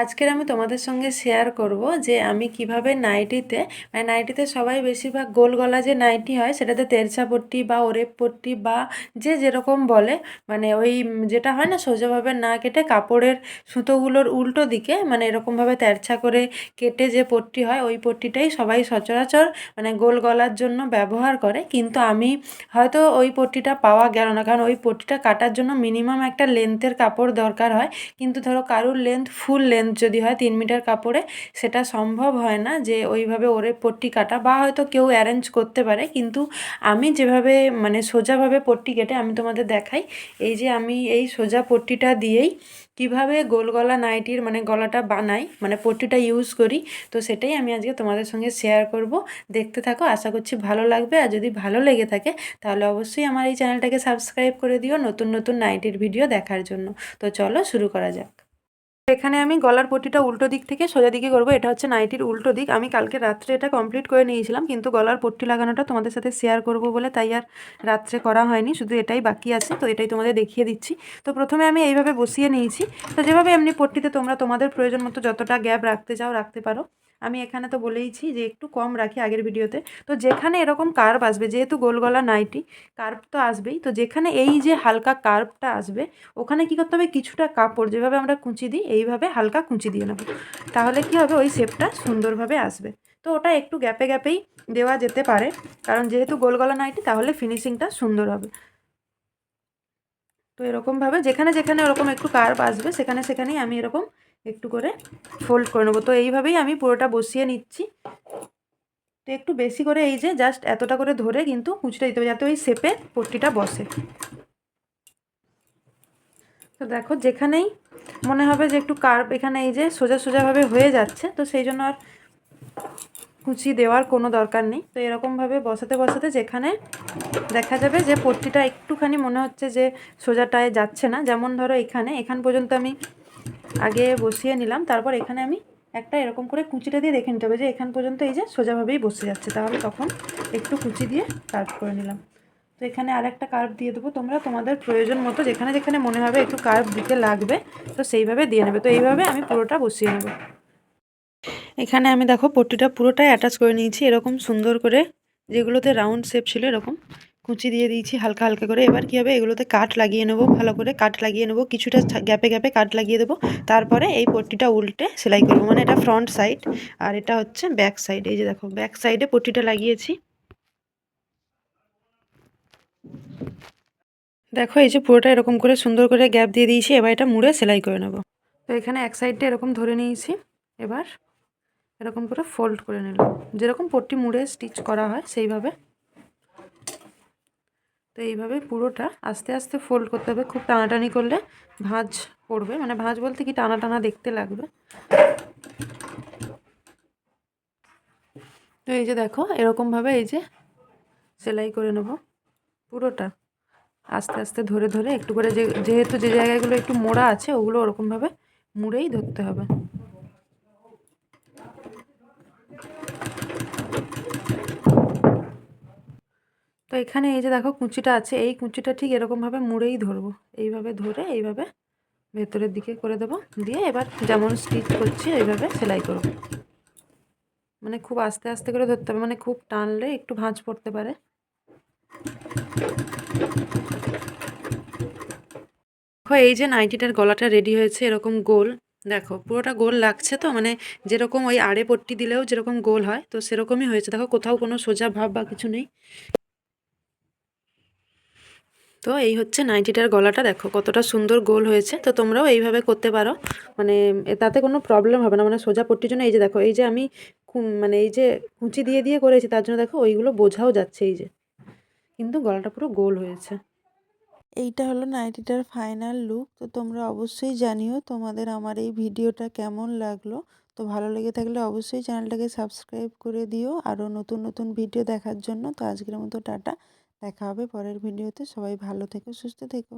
আজকের আমি তোমাদের সঙ্গে শেয়ার করব যে আমি কীভাবে নাইটিতে মানে নাইটিতে সবাই বেশিরভাগ গোল গলা যে নাইটি হয়, সেটাতে তেরছা পট্টি বা ওরেপ পট্টি বা যে যেরকম বলে মানে ওই যেটা হয় না, সোজাভাবে না কেটে কাপড়ের সুতোগুলোর উল্টো দিকে মানে এরকমভাবে তেরছা করে কেটে যে পট্টি হয়, ওই পট্টিটাই সবাই সচরাচর মানে গোল গলার জন্য ব্যবহার করে। কিন্তু আমি হয়তো ওই পট্টিটা পাওয়া গেল না, কারণ ওই পট্টিটা কাটার জন্য মিনিমাম একটা লেন্থের কাপড় দরকার হয়। কিন্তু ধরো কারুর লেন্থ ফুল লেন্থ যদি হয় তিন মিটার কাপড়ে, সেটা সম্ভব হয় না যে ওইভাবে ওরে পট্টি কাটা বা হয়তো কেউ অ্যারেঞ্জ করতে পারে। কিন্তু আমি যেভাবে মানে সোজাভাবে পট্টি কেটে আমি তোমাদের দেখাই, এই যে আমি এই সোজা পট্টিটা দিয়েই কীভাবে গোল গলা নাইটির মানে গলাটা বানাই মানে পট্টিটা ইউজ করি, তো সেটাই আমি আজকে তোমাদের সঙ্গে শেয়ার করব। দেখতে থাকো, আশা করছি ভালো লাগবে। আর যদি ভালো লেগে থাকে, তাহলে অবশ্যই আমার এই চ্যানেলটাকে সাবস্ক্রাইব করে দিও নতুন নতুন নাইটির ভিডিও দেখার জন্য। তো চলো শুরু করা যাক। এখানে আমি গলার পট্টিটা উল্টো দিক থেকে সোজা দিকে করব। এটা হচ্ছে নাইটির উল্টো দিক। আমি কালকে রাত্রে এটা কমপ্লিট করে নিয়েছিলাম, কিন্তু গলার পট্টি লাগানোটা তোমাদের সাথে শেয়ার করব বলে তাই আর রাত্রে করা হয়নি। শুধু এটাই বাকি আছে, তো এটাই তোমাদের দেখিয়ে দিচ্ছি। তো প্রথমে আমি এইভাবে বসিয়ে নিয়েছি। তো যেভাবে এমনি পট্টিতে তোমরা তোমাদের প্রয়োজন মতো যতটা গ্যাপ রাখতে চাও, রাখতে পারো। আমি এখানে তো বলেইছি যে একটু কম রাখি আগের ভিডিওতে। তো যেখানে এরকম কার্ভ আসবে, যেহেতু গোলগলা নাইটি কার্ভ তো আসবেই। তো যেখানে এই যে হালকা কার্ভটা আসবে, ওখানে কী করতে হবে? কিছুটা কাপড়, যেভাবে আমরা কুঁচি দিই, এইভাবে হালকা কুঁচি দিয়ে নেব। তাহলে কী হবে? ওই শেপটা সুন্দরভাবে আসবে। তো ওটা একটু গ্যাপে গ্যাপেই দেওয়া যেতে পারে। কারণ যেহেতু গোলগলা নাইটি তাহলে ফিনিশিংটা সুন্দর হবে। তো এরকমভাবে যেখানে যেখানে ওরকম একটু কার্ভ আসবে, সেখানে সেখানেই আমি এরকম একটু করে ফোল্ড করে নেব। তো এইভাবেই আমি পুরোটা বসিয়ে নিচ্ছি। তো একটু বেশি করে এই যে জাস্ট এতটা করে ধরে কিন্তু কুচিটা দিতে হবে যাতে ওই শেপে পট্টিটা বসে। তো দেখো যেখানেই মনে হবে যে একটু কার্ভ এখানে এই যে সোজা সোজাভাবে হয়ে যাচ্ছে, তো সেই জন্য আর কুচি দেওয়ার কোনো দরকার নেই। তো এরকমভাবে বসাতে বসাতে যেখানে দেখা যাবে যে পট্টিটা একটুখানি মনে হচ্ছে যে সোজাটায় যাচ্ছে না। যেমন ধরো এখানে, এখান পর্যন্ত আমি আগে বসিয়ে নিলাম, তারপর এখানে আমি একটা এরকম করে কুচিটা দিয়ে দেখে নিতে হবে যে এখান পর্যন্ত এই যে সোজাভাবেই বসে যাচ্ছে। তাহলে তখন একটু কুচি দিয়ে কার্ভ করে নিলাম। তো এখানে আর একটা কার্ভ দিয়ে দেবো তোমরা, তোমাদের প্রয়োজন মতো যেখানে যেখানে মনে হবে একটু কার্ভ দিতে লাগবে, তো সেইভাবে দিয়ে নেবে। তো এইভাবে আমি পুরোটা বসিয়ে নেব। এখানে আমি দেখো পট্টিটা পুরোটাই অ্যাটাচ করে নিয়েছি, এরকম সুন্দর করে যেগুলোতে রাউন্ড শেপ ছিল এরকম। কুচি দিয়ে দিয়েছি হালকা হালকা করে। এবার কী হবে? এগুলোতে কাট লাগিয়ে নেব, ভালো করে কাট লাগিয়ে নেব, কিছুটা গ্যাপে গ্যাপে কাট লাগিয়ে দেবো। তারপরে এই পট্টিটা উল্টে সেলাই করব। মানে এটা ফ্রন্ট সাইড আর এটা হচ্ছে ব্যাক সাইড। এই যে দেখো, ব্যাক সাইডে পট্টিটা লাগিয়েছি। দেখো, এই যে পুরোটা এরকম করে সুন্দর করে গ্যাপ দিয়ে দিয়েছি। এবার এটা মুড়ে সেলাই করে নেব। তো এখানে এক সাইডটা এরকম ধরে নিয়েছি। এবার এরকম করে ফোল্ড করে নিলাম। যেরকম পট্টি মুড়ে স্টিচ করা হয় সেইভাবে। তো এইভাবে পুরোটা আস্তে আস্তে ফোল্ড করতে হবে। খুব টানাটানি করলে ভাঁজ পড়বে। মানে ভাঁজ বলতে কি টানা টানা দেখতে লাগবে। তো এই যে দেখো, এরকমভাবে এই যে সেলাই করে নেব পুরোটা। আস্তে আস্তে ধরে ধরে একটু করে যে, যেহেতু যে জায়গাগুলো একটু মোড়া আছে, ওগুলো ওরকমভাবে মুড়েই ধরতে হবে। এখানে এই যে দেখো কুঁচিটা আছে, এই কুঁচিটা ঠিক এরকমভাবে মুড়েই ধরবো। এইভাবে ধরে এইভাবে ভেতরের দিকে করে দেবো। দিয়ে এবার যেমন স্টিচ করছি, এইভাবে সেলাই করব। মানে খুব আস্তে আস্তে করে ধরতে হবে মানে খুব টানলে একটু ভাঁজ পড়তে পারে। দেখো, এই যে নাইটিটার গলাটা রেডি হয়েছে, এরকম গোল। দেখো, পুরোটা গোল লাগছে তো মানে যেরকম ওই আড়ে পট্টি দিলেও যেরকম গোল হয়, তো সেরকমই হয়েছে। দেখো, কোথাও কোনো সোজা ভাব বা কিছু নেই। তো এই হচ্ছে নাইটিটার গলাটা, দেখো কতটা সুন্দর গোল হয়েছে। তো তোমরাও এইভাবে করতে পারো। মানে তাতে কোনো প্রবলেম হবে না। মানে সোজা পট্টির জন্য এই যে দেখো, এই যে আমি মানে এই যে কুঁচি দিয়ে দিয়ে করেছি, তার জন্য দেখো ওইগুলো বোঝাও যাচ্ছে এই যে। কিন্তু গলাটা পুরো গোল হয়েছে। এইটা হলো নাইটিটার ফাইনাল লুক তো তোমরা অবশ্যই জানিও তোমাদের আমার এই ভিডিওটা কেমন লাগল। তো ভালো লেগে থাকলে অবশ্যই চ্যানেলটাকে সাবস্ক্রাইব করে দিও। আরও নতুন নতুন ভিডিও দেখার জন্য। তো আজকের মতো টাটা। দেখা হবে পরের ভিডিওতে সবাই ভালো থেকো সুস্থ থেকো।